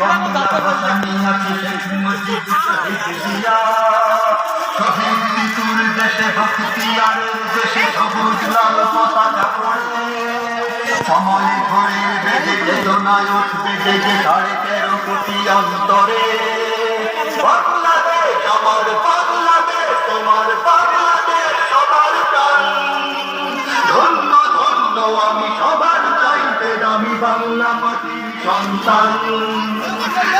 বাংলা দেশে দেশে লাল পতাকা পড়ে সময় ঘরে বেগে বেদনায় উঠবে সাড়ে তেরো কোটি অন্তরে আমার বাংলাদেশ আমি সবার চাইতে আমি বাংলা মাটির সন্তান।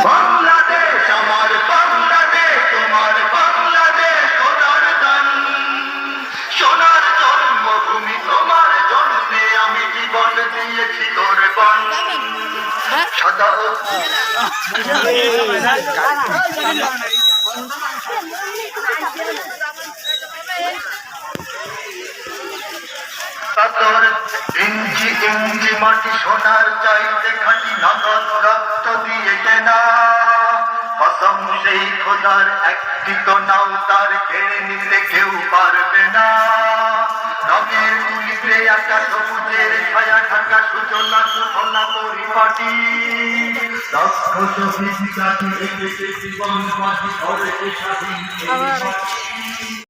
বাংলাদেশ, আমার বাংলাদেশ, তোমার বাংলাদেশ, সোনার গান। সোনার জন্মভূমি, তোমার জন্মে আমি জীবন দিয়েছি তোর বন সাদা পাথর ইঞ্চি ইঞ্চি মাটি সোনার চাইতে খাঁটি নগদ রক্ত দিয়ে কেনা। কসম সেই খোদার একটি তো নাও তার কেড়ে নিতে কেউ পারবে না। রঙের তুলিতে আকাশ সবুজের ছায়া ঢাকা সূচনা সুফলা পরিপাটি। লক্ষ রেখেছে জীবন মাটি ধরে স্বাধীন।